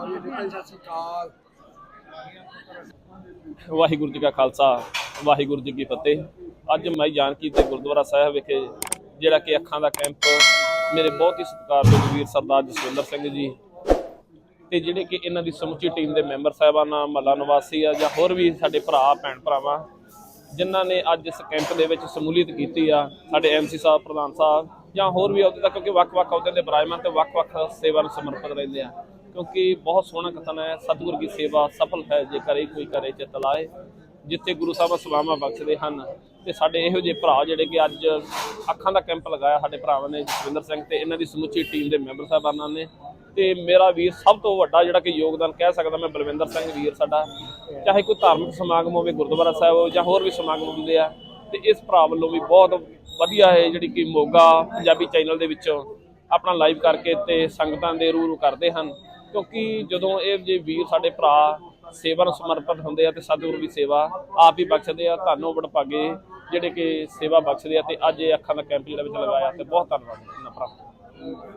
ਔਰ ਜੀ ਸਤਿ ਸ਼੍ਰੀ ਅਕਾਲ। ਵਾਹਿਗੁਰੂ ਜੀ ਕਾ ਖਾਲਸਾ, ਵਾਹਿਗੁਰੂ ਜੀ ਕੀ ਫਤਿਹ। ਅੱਜ ਮੈਂ ਜਾਨਕੀ ਤੇ ਗੁਰਦੁਆਰਾ ਸਾਹਿਬ ਵਿਖੇ ਜਿਹੜਾ ਕਿ ਅੱਖਾਂ ਦਾ ਕੈਂਪ ਮੇਰੇ ਬਹੁਤ ਹੀ ਸਤਿਕਾਰਯੋਗ ਵੀਰ ਸਰਦਾਰ ਜਸਵਿੰਦਰ ਸਿੰਘ ਜੀ ਤੇ ਜਿਹੜੇ ਕਿ ਇਹਨਾਂ ਦੀ ਸਮੁੱਚੀ ਟੀਮ ਦੇ ਮੈਂਬਰ ਸਾਹਿਬਾਨਾਂ, ਮਹੱਲਾ ਨਿਵਾਸੀ ਆ ਜਾਂ ਹੋਰ ਵੀ ਸਾਡੇ ਭਰਾ, ਭੈਣ ਭਰਾਵਾਂ, ਜਿਨ੍ਹਾਂ ਨੇ ਅੱਜ ਇਸ ਕੈਂਪ ਦੇ ਵਿੱਚ ਸਮੂਲੀਅਤ ਕੀਤੀ ਆ, ਸਾਡੇ ਐਮਸੀ ਸਾਹਿਬ, ਪ੍ਰਧਾਨ ਸਾਹਿਬ ਜਾਂ ਹੋਰ ਵੀ ਅਹੁਦੇ ਤੱਕ, ਕਿਉਂਕਿ ਵੱਖ-ਵੱਖ ਅਹੁਦਿਆਂ ਦੇ ਬਰਾਜਮਾਨ ਤੇ ਵੱਖ-ਵੱਖ ਸੇਵਾ ਨੂੰ ਸਮਰਪਿਤ ਰਹਿੰਦੇ ਆ। ਕਿਉਂਕਿ ਬਹੁਤ ਸੋਹਣਾ ਕਥਨ ਹੈ, ਸਤਿਗੁਰ ਦੀ ਸੇਵਾ ਸਫਲ ਹੈ, ਜੇ ਕਰੇ ਕੋਈ ਕਰੇ ਚਿਤ ਲਾਏ, ਜਿੱਥੇ ਗੁਰੂ ਸਾਹਿਬ ਸਲਾਮਾ ਬਖਸ਼ਦੇ ਹਨ। ਤੇ ਸਾਡੇ ਇਹੋ ਜਿਹੇ ਭਰਾ ਜਿਹੜੇ ਕਿ ਅੱਜ ਅੱਖਾਂ ਦਾ ਕੈਂਪ ਲਗਾਇਆ ਸਾਡੇ ਭਰਾਵਾਂ ਨੇ, ਜਸਵਿੰਦਰ ਸਿੰਘ ਤੇ ਇਹਨਾਂ ਦੀ ਸਮੁੱਚੀ ਟੀਮ ਦੇ ਮੈਂਬਰ ਸਾਹਿਬਾਨਾਂ ਨੇ। ਤੇ ਮੇਰਾ ਵੀਰ ਸਭ ਤੋਂ ਵੱਡਾ ਜਿਹੜਾ ਕਿ ਯੋਗਦਾਨ ਕਹਿ ਸਕਦਾ ਮੈਂ, ਬਲਵਿੰਦਰ ਸਿੰਘ ਵੀਰ ਸਾਡਾ। ਚਾਹੇ ਕੋਈ ਧਾਰਮਿਕ ਸਮਾਗਮ ਹੋਵੇ, ਗੁਰਦੁਆਰਾ ਸਾਹਿਬ ਹੋਵੇ ਜਾਂ ਹੋਰ ਵੀ ਸਮਾਗਮ ਹੁੰਦੇ ਆ, ਤੇ ਇਸ ਭਰਾ ਵੱਲੋਂ ਵੀ ਬਹੁਤ ਵਧੀਆ ਹੈ ਜਿਹੜੀ ਕਿ ਮੋਗਾ ਪੰਜਾਬੀ ਚੈਨਲ ਦੇ ਵਿੱਚੋਂ ਆਪਣਾ ਲਾਈਵ ਕਰਕੇ ਤੇ ਸੰਗਤਾਂ ਦੇ ਰੂਰੂ ਕਰਦੇ ਹਨ। ਕਿਉਂਕਿ ਜਦੋਂ ਇਹ ਜੇ ਵੀਰ ਸਾਡੇ ਭਰਾ ਸੇਵਾ ਨੂੰ ਸਮਰਪਿਤ ਹੁੰਦੇ ਆ ਤੇ ਸਤਿਗੁਰੂ ਦੀ ਸੇਵਾ ਆਪ ਹੀ ਬਖਸ਼ਦੇ ਆ ਤੁਹਾਨੂੰ ਵਡਭਾਗੇ ਜਿਹੜੇ ਕਿ ਸੇਵਾ ਬਖਸ਼ਦੇ ਆ ਤੇ ਅੱਜ ਇਹ ਅੱਖਾਂ ਦਾ ਕੈਂਪ ਜਿਹੜਾ ਵਿੱਚ ਲਗਾਇਆ ਤੇ ਬਹੁਤ ਧੰਨਵਾਦ ਇਹਨਾਂ ਭਰਾਵਾਂ।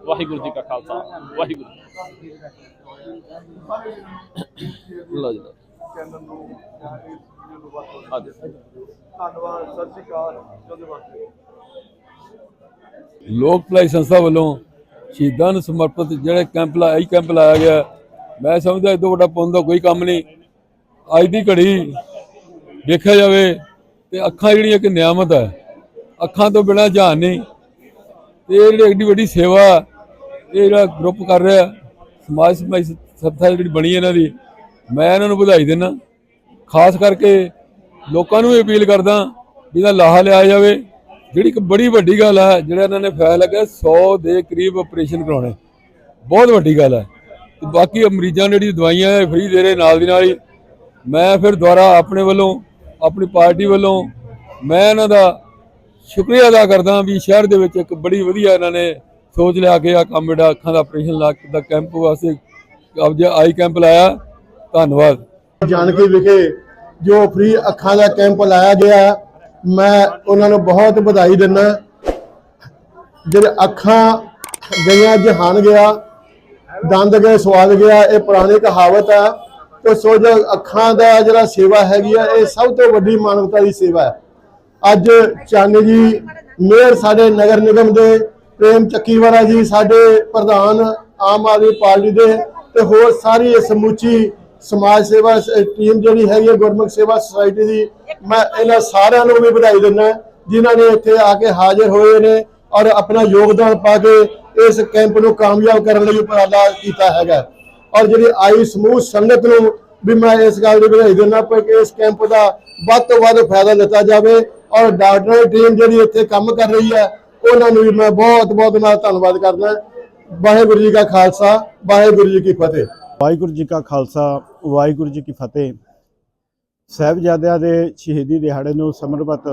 ਵਾਹਿਗੁਰੂ ਜੀ ਕਾ ਖਾਲਸਾ ਵਾਹਿਗੁਰੂ ਜੀ ਕੀ ਫਤਿਹ। ਲਓ ਜੀ ਲਓ। ਚੈਨਲ ਨੂੰ ਜਾਂ ਇਸ ਵੀਡੀਓ ਨੂੰ ਵੱਧ ਤੋਂ ਵੱਧ ਹਾਂਜੀ। ਧੰਨਵਾਦ ਸਤਿ ਸ਼੍ਰੀ ਅਕਾਲ ਜੋਦੇ ਵਾਸਤੇ ਲੋਕ ਭਲਾਈ ਸੰਸਥਾ ਵੱਲੋਂ ਸ਼ਹੀਦਾਂ ਨੂੰ ਸਮਰਪਿਤ ਜਿਹੜੇ ਕੈਂਪ ਲਾਇਆ ਇਹ ਕੈਂਪ ਲਾਇਆ ਗਿਆ। ਮੈਂ ਸਮਝਦਾ ਇਹ ਤੋਂ ਵੱਡਾ ਪੁੰਨ ਦਾ ਕੋਈ ਕੰਮ ਨਹੀਂ। ਅੱਜ ਦੀ ਘੜੀ ਦੇਖਿਆ ਜਾਵੇ ਤੇ ਅੱਖਾਂ ਜਿਹੜੀਆਂ ਕਿ ਨਿਆਮਤ ਹੈ ਅੱਖਾਂ ਤੋਂ ਬਿਨਾਂ ਜਹਾਨ ਨਹੀਂ। ਤੇ ਇਹ ਜਿਹੜੀ ਐਡੀ ਵੱਡੀ ਸੇਵਾ, ਇਹ ਜਿਹੜਾ ਗਰੁੱਪ ਕਰ ਰਿਹਾ, ਸਮਾਜ ਸਮਾਜ ਸੰਸਥਾ ਜਿਹੜੀ ਬਣੀ ਇਹਨਾਂ ਦੀ, ਮੈਂ ਇਹਨਾਂ ਨੂੰ ਵਧਾਈ ਦਿੰਦਾ। ਖਾਸ ਕਰਕੇ ਲੋਕਾਂ ਨੂੰ ਵੀ ਅਪੀਲ ਕਰਦਾ ਵੀ ਇਹਦਾ ਲਾਹਾ ਲਿਆ ਜਾਵੇ। ਜਿਹੜੀ ਇੱਕ ਬੜੀ ਵੱਡੀ ਗੱਲ ਹੈ, ਜਿਹੜਾ ਇਹਨਾਂ ਨੇ ਫੈਸਲਾ ਲਿਆ 100 ਦੇ ਕਰੀਬ ਆਪਰੇਸ਼ਨ ਕਰਾਉਣੇ। ਬਹੁਤ ਵੱਡੀ ਗੱਲ ਹੈ। ਤੇ ਬਾਕੀ ਮਰੀਜ਼ਾਂ ਨੂੰ ਜਿਹੜੀ ਦਵਾਈਆਂ ਹੈ ਫ੍ਰੀ ਦੇ ਰਹੇ ਨਾਲ ਦੀ ਨਾਲ ਹੀ। ਮੈਂ ਫਿਰ ਦੁਬਾਰਾ ਆਪਣੇ ਵੱਲੋਂ, ਆਪਣੀ ਪਾਰਟੀ ਵੱਲੋਂ, ਮੈਂ ਇਹਨਾਂ ਦਾ ਸ਼ੁਕਰੀਆ ਅਦਾ ਕਰਦਾ ਵੀ ਸ਼ਹਿਰ ਦੇ ਵਿੱਚ ਇੱਕ ਬੜੀ ਵਧੀਆ ਇਹਨਾਂ ਨੇ ਸੋਚ ਲਿਆ ਕੇ ਆ ਕੰਮ ਜਿਹੜਾ ਅੱਖਾਂ ਦਾ ਆਪਰੇਸ਼ਨ ਲਾ ਦਾ ਕੈਂਪ ਵਾਸਤੇ ਅਬ ਜੇ ਆਈ ਕੈਂਪ ਲਾਇਆ। ਧੰਨਵਾਦ। ਜਾਨਕੀ ਵਿਖੇ ਜੋ ਫ੍ਰੀ ਅੱਖਾਂ ਦਾ ਕੈਂਪ ਲਾਇਆ ਗਿਆ ਮੈਂ ਉਹਨਾਂ ਨੂੰ ਬਹੁਤ ਵਧਾਈ ਦਿੰਦਾ। ਜਿਹੜੇ ਅੱਖਾਂ ਗਈਆਂ ਜਹਾਨ ਗਿਆ, ਦੰਦ ਗਏ, ਸਵਾਦ ਗਿਆ, ਇਹ ਪੁਰਾਣੀ ਕਹਾਵਤ ਆ। ਤੇ ਸੋ ਜੋ ਅੱਖਾਂ ਦਾ ਜਿਹੜਾ ਸੇਵਾ ਹੈਗੀ ਆ, ਇਹ ਸਭ ਤੋਂ ਵੱਡੀ ਮਾਨਵਤਾ ਦੀ ਸੇਵਾ ਹੈ। ਅੱਜ ਚਾਨੀ ਜੀ, ਮੇਅਰ ਸਾਡੇ ਨਗਰ ਨਿਗਮ ਦੇ, ਪ੍ਰੇਮ ਚੱਕੀਵਾਲਾ ਜੀ ਸਾਡੇ ਪ੍ਰਧਾਨ ਆਮ ਆਦਮੀ ਪਾਰਟੀ ਦੇ, ਤੇ ਹੋਰ ਸਾਰੀ ਸਮੁੱਚੀ ਸਮਾਜ ਸੇਵਾ ਟੀਮ ਜਿਹੜੀ ਹੈਗੀ ਹੈ, ਗੁਰਮੁਖ ਸੇਵਾ ਸੁਸਾਇਟੀ ਦੀ, ਮੈਂ ਇਹਨਾਂ ਸਾਰਿਆਂ ਨੂੰ ਵੀ ਵਧਾਈ ਦਿੰਦਾ ਜਿਨ੍ਹਾਂ ਨੇ ਇੱਥੇ ਆ ਕੇ ਹਾਜ਼ਰ ਹੋਏ ਨੇ ਔਰ ਆਪਣਾ ਯੋਗਦਾਨ ਪਾ ਕੇ ਇਸ ਕੈਂਪ ਨੂੰ ਕਾਮਯਾਬ ਕਰਨ ਲਈ ਉਪਰਾਲਾ ਕੀਤਾ ਹੈਗਾ। ਔਰ ਜਿਹੜੀ ਆਈ ਸਮੂਹ ਸੰਗਤ ਨੂੰ ਵੀ ਮੈਂ ਇਸ ਗੱਲ ਦੀ ਵਧਾਈ ਦਿੰਦਾ ਕਿ ਇਸ ਕੈਂਪ ਦਾ ਵੱਧ ਤੋਂ ਵੱਧ ਫਾਇਦਾ ਲਿੱਤਾ ਜਾਵੇ ਔਰ ਡਾਕਟਰ ਟੀਮ ਜਿਹੜੀ ਇੱਥੇ ਕੰਮ ਕਰ ਰਹੀ ਹੈ, ਉਹਨਾਂ ਨੂੰ ਵੀ ਮੈਂ ਬਹੁਤ ਬਹੁਤ ਨਾਲ ਧੰਨਵਾਦ ਕਰਦਾ ਵਾਹਿਗੁਰੂ ਜੀ ਕਾ ਖਾਲਸਾ, ਵਾਹਿਗੁਰੂ ਜੀ ਕੀ ਫਤਿਹ। ਵਾਹਿਗੁਰੂ ਜੀ ਕਾ ਖਾਲਸਾ ਵਾਹਿਗੁਰੂ ਜੀ ਕੀ ਫਤਿਹ। ਸਾਹਿਬਜ਼ਾਦਿਆਂ ਦੇ ਸ਼ਹੀਦੀ ਦਿਹਾੜੇ ਨੂੰ ਸਮਰਪਿਤ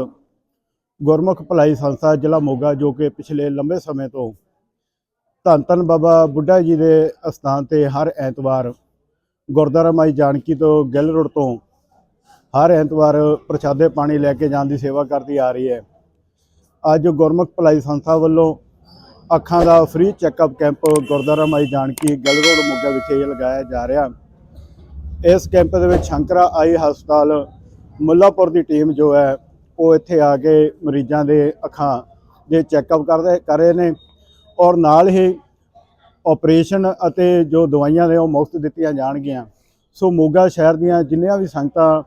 ਗੁਰਮੁਖ ਭਲਾਈ ਸੰਸਥਾ ਜ਼ਿਲ੍ਹਾ ਮੋਗਾ, ਜੋ ਕਿ ਪਿਛਲੇ ਲੰਬੇ ਸਮੇਂ ਤੋਂ ਧੰਨ ਧੰਨ ਬਾਬਾ ਬੁੱਢਾ ਜੀ ਦੇ ਅਸਥਾਨ ਤੇ ਹਰ ਐਤਵਾਰ ਗੁਰਦੁਆਰਾ ਮਾਈ ਜਾਨਕੀ ਤੋਂ ਗਿੱਲ ਰੋਡ ਤੋਂ ਹਰ ਐਤਵਾਰ ਪ੍ਰਸ਼ਾਦੇ ਪਾਣੀ ਲੈ ਕੇ ਜਾਣ ਦੀ ਸੇਵਾ ਕਰਦੀ ਆ ਰਹੀ ਹੈ। ਅੱਜ ਗੁਰਮੁਖ ਭਲਾਈ ਸੰਸਥਾ ਵੱਲੋਂ ਅੱਖਾਂ ਦਾ free checkup camp Gurdwara Mai Janki Gill road Moga ਵਿਖੇ ਲਗਾਇਆ ਜਾ ਰਿਹਾ। ਇਸ ਕੈਂਪ ਦੇ ਵਿੱਚ ਸ਼ੰਕਰਾ ਆਈ ਹਸਪਤਾਲ ਮੁੱਲਾਪੁਰ ਦੀ ਟੀਮ ਜੋ ਹੈ, ਉਹ ਇੱਥੇ ਆ ਕੇ ਮਰੀਜ਼ਾਂ ਦੇ ਅੱਖਾਂ ਦੇ ਚੈੱਕਅਪ ਕਰਦੇ ਕਰ ਰਹੇ ਨੇ ਔਰ ਨਾਲ ਹੀ ਆਪਰੇਸ਼ਨ ਅਤੇ ਜੋ ਦਵਾਈਆਂ ਨੇ ਉਹ ਮੁਫਤ ਦਿੱਤੀਆਂ ਜਾਣਗੀਆਂ। ਸੋ ਮੋਗਾ ਸ਼ਹਿਰ ਦੀਆਂ ਜਿੰਨੀਆਂ ਵੀ ਸੰਗਤਾਂ,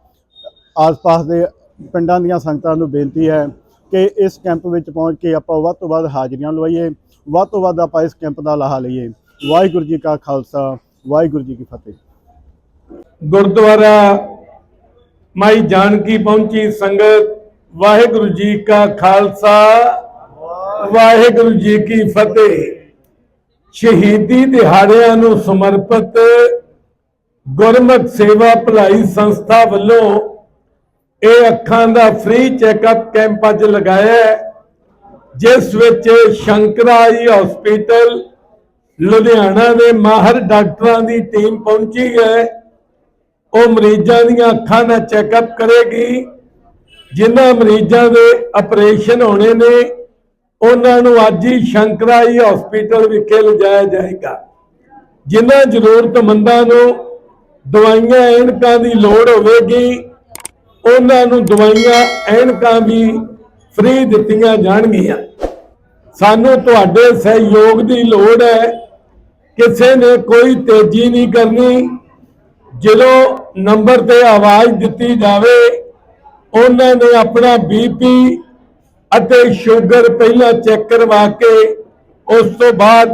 ਆਸ-ਪਾਸ ਦੇ ਪਿੰਡਾਂ ਦੀਆਂ ਸੰਗਤਾਂ ਨੂੰ ਬੇਨਤੀ ਹੈ ਕਿ ਇਸ ਕੈਂਪ ਵਿੱਚ ਪਹੁੰਚ ਕੇ ਆਪਾਂ ਵੱਧ ਤੋਂ ਵੱਧ ਹਾਜ਼ਰੀਆਂ ਲਵਾਈਏ, ਵੱਧ ਤੋਂ ਵੱਧ ਆਪਾਂ ਇਸ ਕੈਂਪ ਦਾ ਲਾਹਾ ਲਈਏ। ਵਾਹਿਗੁਰੂ ਜੀ ਕਾ ਖਾਲਸਾ, ਵਾਹਿਗੁਰੂ ਜੀ ਕੀ ਫਤਿਹ। ਗੁਰਦੁਆਰਾ ਮਾਈ ਜਾਨਕੀ ਪਹੁੰਚੀ ਸੰਗਤ, ਵਾਹਿਗੁਰੂ ਜੀ ਕਾ ਖਾਲਸਾ, ਵਾਹਿਗੁਰੂ ਜੀ ਕੀ ਫਤਿਹ। ਸ਼ਹੀਦੀ ਦਿਹਾੜਿਆਂ ਨੂੰ ਸਮਰਪਿਤ ਗੁਰਮਤਿ ਸੇਵਾ ਭਲਾਈ ਸੰਸਥਾ ਵੱਲੋਂ ਇਹ ਅੱਖਾਂ ਦਾ ਫ੍ਰੀ ਚੈੱਕਅਪ ਕੈਂਪ ਅੱਜ ਲਗਾਇਆ ਜਿਸ ਵਿੱਚ ਸ਼ੰਕਰਾਈ ਹਸਪੀਟਲ ਲੁਧਿਆਣਾ ਦੇ ਮਾਹਰ ਡਾਕਟਰਾਂ ਦੀ ਟੀਮ ਪਹੁੰਚੀ ਹੈ। ਉਹ ਮਰੀਜ਼ਾਂ ਦੀਆਂ ਅੱਖਾਂ ਦਾ ਚੈੱਕਅਪ ਕਰੇਗੀ। ਜਿਨ੍ਹਾਂ ਮਰੀਜ਼ਾਂ ਦੇ ਆਪਰੇਸ਼ਨ ਹੋਣੇ ਨੇ, ਉਹਨਾਂ ਨੂੰ ਅੱਜ ਹੀ ਸ਼ੰਕਰਾਈ ਹਸਪੀਟਲ ਵਿਖੇ ਲਿਜਾਇਆ ਜਾਏਗਾ। ਜਿਨ੍ਹਾਂ ਜ਼ਰੂਰਤਮੰਦਾਂ ਨੂੰ ਦਵਾਈਆਂ ਐਨਕਾਂ ਦੀ ਲੋੜ ਹੋਵੇਗੀ, ਉਹਨਾਂ ਨੂੰ ਦਵਾਈਆਂ ਐਨਕਾਂ ਵੀ ਫ੍ਰੀ ਦਿੱਤੀਆਂ ਜਾਣਗੀਆਂ। ਸਾਨੂੰ ਤੁਹਾਡੇ ਸਹਿਯੋਗ ਦੀ ਲੋੜ ਹੈ। ਕਿਸੇ ਨੇ ਕੋਈ ਤੇਜ਼ੀ ਨਹੀਂ ਕਰਨੀ। ਜਦੋਂ ਨੰਬਰ ਤੇ ਆਵਾਜ਼ ਦਿੱਤੀ ਜਾਵੇ। ਉਹਨਾਂ ਨੇ ਆਪਣਾ ਬੀਪੀ ਅਤੇ ਸ਼ੂਗਰ ਪਹਿਲਾਂ ਚੈੱਕ ਕਰਵਾ ਕੇ ਉਸ ਤੋਂ ਬਾਅਦ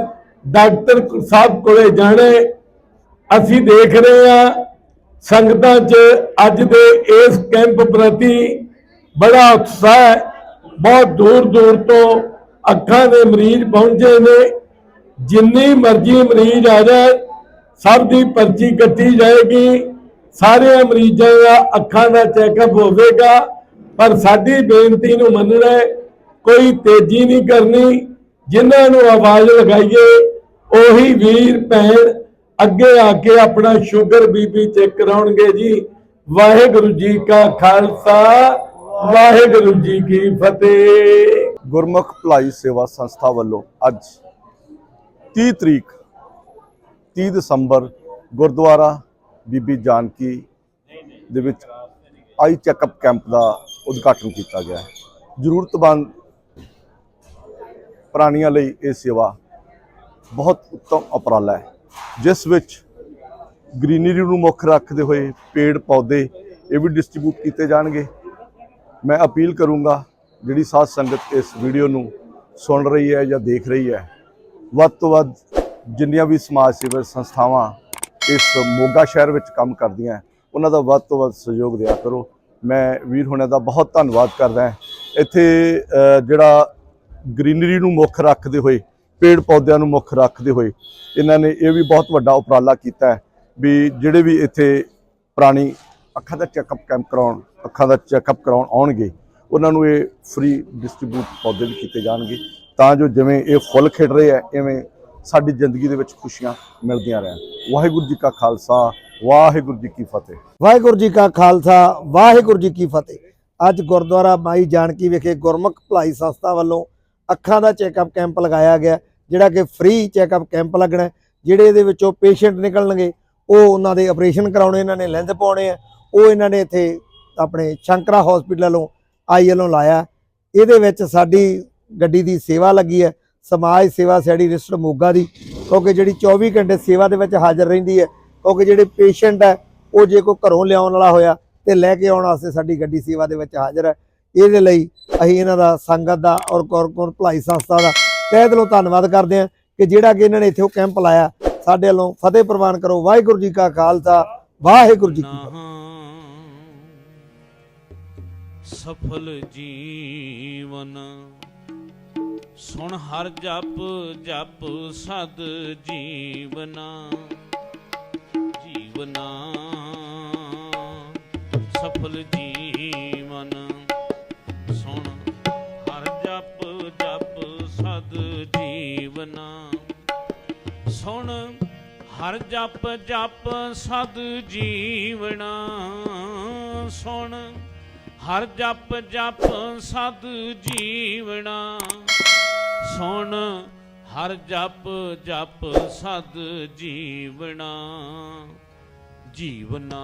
ਡਾਕਟਰ ਸਾਹਿਬ ਕੋਲੇ ਜਾਣੇ। ਅਸੀਂ ਦੇਖ ਰਹੇ ਹਾਂ ਸੰਗਤਾਂ 'ਚ ਅੱਜ ਦੇ ਇਸ ਕੈਂਪ ਪ੍ਰਤੀ ਬੜਾ ਉਤਸ਼ਾਹ ਹੈ। ਬਹੁਤ ਦੂਰ ਦੂਰ ਤੋਂ ਅੱਖਾਂ ਦੇ ਮਰੀਜ਼ ਪਹੁੰਚੇ ਨੇ। ਜਿੰਨੀ ਮਰਜ਼ੀ ਮਰੀਜ਼ ਆ ਜਾਏ, ਸਭ ਦੀ ਪਰਚੀ ਕੱਟੀ ਜਾਏਗੀ। ਸਾਰੇ ਮਰੀਜ਼ਾਂ ਦਾ ਅੱਖਾਂ ਦਾ ਚੈੱਕਅਪ ਹੋਵੇਗਾ, ਪਰ ਸਾਡੀ ਬੇਨਤੀ ਨੂੰ ਮੰਨਣਾ ਕੋਈ ਤੇਜ਼ੀ ਨਹੀਂ ਕਰਨੀ, ਜਿਨ੍ਹਾਂ ਨੂੰ ਆਵਾਜ਼ ਲਗਾਈਏ, ਉਹੀ ਵੀਰ, ਭੈਣ, ਅੱਗੇ ਆ ਕੇ ਆਪਣਾ ਸ਼ੂਗਰ ਬੀਪੀ ਚੈੱਕ ਕਰਾਉਣਗੇ ਜੀ। ਵਾਹਿਗੁਰੂ ਜੀ ਕਾ ਖਾਲਸਾ, ਵਾਹਿਗੁਰੂ ਜੀ ਕੀ ਫਤਿਹ। ਗੁਰਮੁਖ ਭਲਾਈ ਸੇਵਾ ਸੰਸਥਾ ਵੱਲੋਂ ਅੱਜ 30 ਤਰੀਕ 30 ਦਸੰਬਰ ਗੁਰਦੁਆਰਾ ਬੀਬੀ ਜਾਨਕੀ ਦੇ ਵਿੱਚ ਆਈ ਚੈੱਕਅਪ ਕੈਂਪ ਦਾ ਉਦਘਾਟਨ ਕੀਤਾ ਗਿਆ ਹੈ। ਜ਼ਰੂਰਤਮੰਦ ਪ੍ਰਾਣੀਆਂ ਲਈ ਇਹ ਸੇਵਾ ਬਹੁਤ ਉੱਤਮ ਉਪਰਾਲਾ ਹੈ, ਜਿਸ ਵਿੱਚ ਗ੍ਰੀਨਰੀ ਨੂੰ ਮੁੱਖ ਰੱਖਦੇ ਹੋਏ ਪੇੜ ਪੌਦੇ ਇਹ ਵੀ ਡਿਸਟ੍ਰੀਬਿਊਟ ਕੀਤੇ ਜਾਣਗੇ। ਮੈਂ ਅਪੀਲ ਕਰੂੰਗਾ, ਜਿਹੜੀ ਸਾਧ ਸੰਗਤ ਇਸ ਵੀਡੀਓ ਨੂੰ ਸੁਣ ਰਹੀ ਹੈ ਜਾਂ ਦੇਖ ਰਹੀ ਹੈ, ਵੱਧ ਤੋਂ ਵੱਧ ਜਿੰਨੀਆਂ ਵੀ ਸਮਾਜ ਸੇਵਾ ਸੰਸਥਾਵਾਂ ਇਸ ਮੋਗਾ ਸ਼ਹਿਰ ਵਿੱਚ ਕੰਮ ਕਰਦੀਆਂ ਉਹਨਾਂ ਦਾ ਵੱਧ ਤੋਂ ਵੱਧ ਸਹਿਯੋਗ ਦਿਆ ਕਰੋ। ਮੈਂ ਵੀਰ ਹੁਣਾਂ ਦਾ ਬਹੁਤ ਧੰਨਵਾਦ ਕਰਦਾ ਇੱਥੇ ਜਿਹੜਾ ਗ੍ਰੀਨਰੀ ਨੂੰ ਮੁੱਖ ਰੱਖਦੇ ਹੋਏ, ਪੇੜ ਪੌਦਿਆਂ ਨੂੰ ਮੁੱਖ ਰੱਖਦੇ ਹੋਏ, ਇਹਨਾਂ ਨੇ ਇਹ ਵੀ ਬਹੁਤ ਵੱਡਾ ਉਪਰਾਲਾ ਕੀਤਾ ਵੀ ਜਿਹੜੇ ਵੀ ਇੱਥੇ ਪ੍ਰਾਣੀ ਅੱਖਾਂ ਦਾ ਚੈੱਕਅਪ ਕੈਂਪ ਕਰਾਉਣ, ਅੱਖਾਂ ਦਾ ਚੈੱਕਅਪ ਕਰਾਉਣ ਆਉਣਗੇ, ਉਹਨਾਂ ਨੂੰ ਇਹ ਫ੍ਰੀ ਡਿਸਟ੍ਰੀਬਿਊਟ ਪੌਦੇ ਵੀ ਕੀਤੇ ਜਾਣਗੇ। ਤਾਂ ਜੋ ਜਿਵੇਂ ਇਹ ਫੁੱਲ ਖਿੜ ਰਹੇ ਆ ਐਵੇਂ ਸਾਡੀ ਜ਼ਿੰਦਗੀ ਦੇ ਵਿੱਚ ਖੁਸ਼ੀਆਂ ਮਿਲਦੀਆਂ ਰਹਿਣ। ਵਾਹਿਗੁਰੂ ਜੀ ਕਾ ਖਾਲਸਾ, ਵਾਹਿਗੁਰੂ ਜੀ ਕੀ ਫਤਿਹ। ਵਾਹਿਗੁਰੂ ਜੀ ਕਾ ਖਾਲਸਾ, ਵਾਹਿਗੁਰੂ ਜੀ ਕੀ ਫਤਿਹ। ਅੱਜ ਗੁਰਦੁਆਰਾ ਮਾਈ ਜਾਨਕੀ ਵਿਖੇ ਗੁਰਮੁਖ ਭਲਾਈ ਸੰਸਥਾ ਵੱਲੋਂ ਅੱਖਾਂ ਦਾ ਚੈੱਕਅਪ ਕੈਂਪ ਲਗਾਇਆ ਗਿਆ, ਜਿਹੜਾ ਕਿ ਫ੍ਰੀ ਚੈੱਕਅਪ ਕੈਂਪ ਲੱਗਣਾ ਜਿਹੜੇ ਇਹਦੇ ਵਿੱਚੋਂ ਪੇਸ਼ੈਂਟ ਨਿਕਲਣਗੇ, ਉਹ ਉਹਨਾਂ ਦੇ ਆਪਰੇਸ਼ਨ ਕਰਾਉਣੇ, ਇਹਨਾਂ ਨੇ ਲੈਂਦ ਪਾਉਣੇ ਆ, ਉਹ ਇਹਨਾਂ ਨੇ ਇੱਥੇ ਆਪਣੇ ਸ਼ੰਕਰਾ ਹਸਪੀਟਲ ਵੱਲੋਂ ਆਈ ਵੱਲੋਂ ਲਾਇਆ। ਇਹਦੇ ਵਿੱਚ ਸਾਡੀ ਗੱਡੀ ਦੀ ਸੇਵਾ ਲੱਗੀ ਹੈ ਸਮਾਜ ਸੇਵਾ ਸੈਡੀ ਰਿਸ਼ਟ ਮੋਗਾ ਦੀ, ਕਿਉਂਕਿ ਜਿਹੜੀ 24 ਘੰਟੇ ਸੇਵਾ ਦੇ ਵਿੱਚ ਹਾਜ਼ਰ ਰਹਿੰਦੀ ਹੈ, ਕਿਉਂਕਿ ਜਿਹੜੇ ਪੇਸ਼ੈਂਟ ਹੈ, ਉਹ ਜੇ ਕੋਈ ਘਰੋਂ ਲਿਆਉਣ ਵਾਲਾ ਹੋਇਆ ਤੇ ਲੈ ਕੇ ਆਉਣ ਵਾਸਤੇ ਸਾਡੀ ਗੱਡੀ ਸੇਵਾ ਦੇ ਵਿੱਚ ਹਾਜ਼ਰ ਹੈ। ਇਹਦੇ ਲਈ ਅਸੀਂ ਇਹਨਾਂ ਦਾ ਸੰਗਤ ਦਾ ਔਰ ਗੁਰਪੁਰ ਭਲਾਈ ਸੰਸਥਾ ਦਾ ਤਹਿ ਦਿਲੋਂ ਧੰਨਵਾਦ ਕਰਦੇ ਹਾਂ ਕਿ ਜਿਹੜਾ ਕਿ ਇਹਨਾਂ ਨੇ ਇੱਥੇ ਉਹ ਕੈਂਪ ਲਾਇਆ। ਸਾਡੇ ਵੱਲੋਂ ਫਤਿਹ ਪ੍ਰਵਾਨ ਕਰੋ। ਵਾਹਿਗੁਰੂ ਜੀ ਕਾ ਖਾਲਸਾ, ਵਾਹਿਗੁਰੂ ਜੀ ਕੀ ਫਤਿਹ। ਸਫਲ ਜੀਵਨ ਸੁਣ ਹਰ ਜਪ ਜਪ ਸਦ ਜੀਵਨਾ। ਜੀਵਨਾ, ਸਫਲ ਜੀਵਨ। ਸੁਣ ਹਰ ਜਪ ਜਪ ਸਦ ਜੀਵਨਾ। ਸੁਣ ਹਰ ਜਪ ਜਪ ਸਦ ਜੀਵਣਾ ਸੁਣ ਹਰ ਜਪ ਜਪ ਸਦ ਜੀਵਣਾ ਸੁਣ ਹਰ ਜਪ ਜਪ ਸਦ ਜੀਵਣਾ ਜੀਵਨਾ।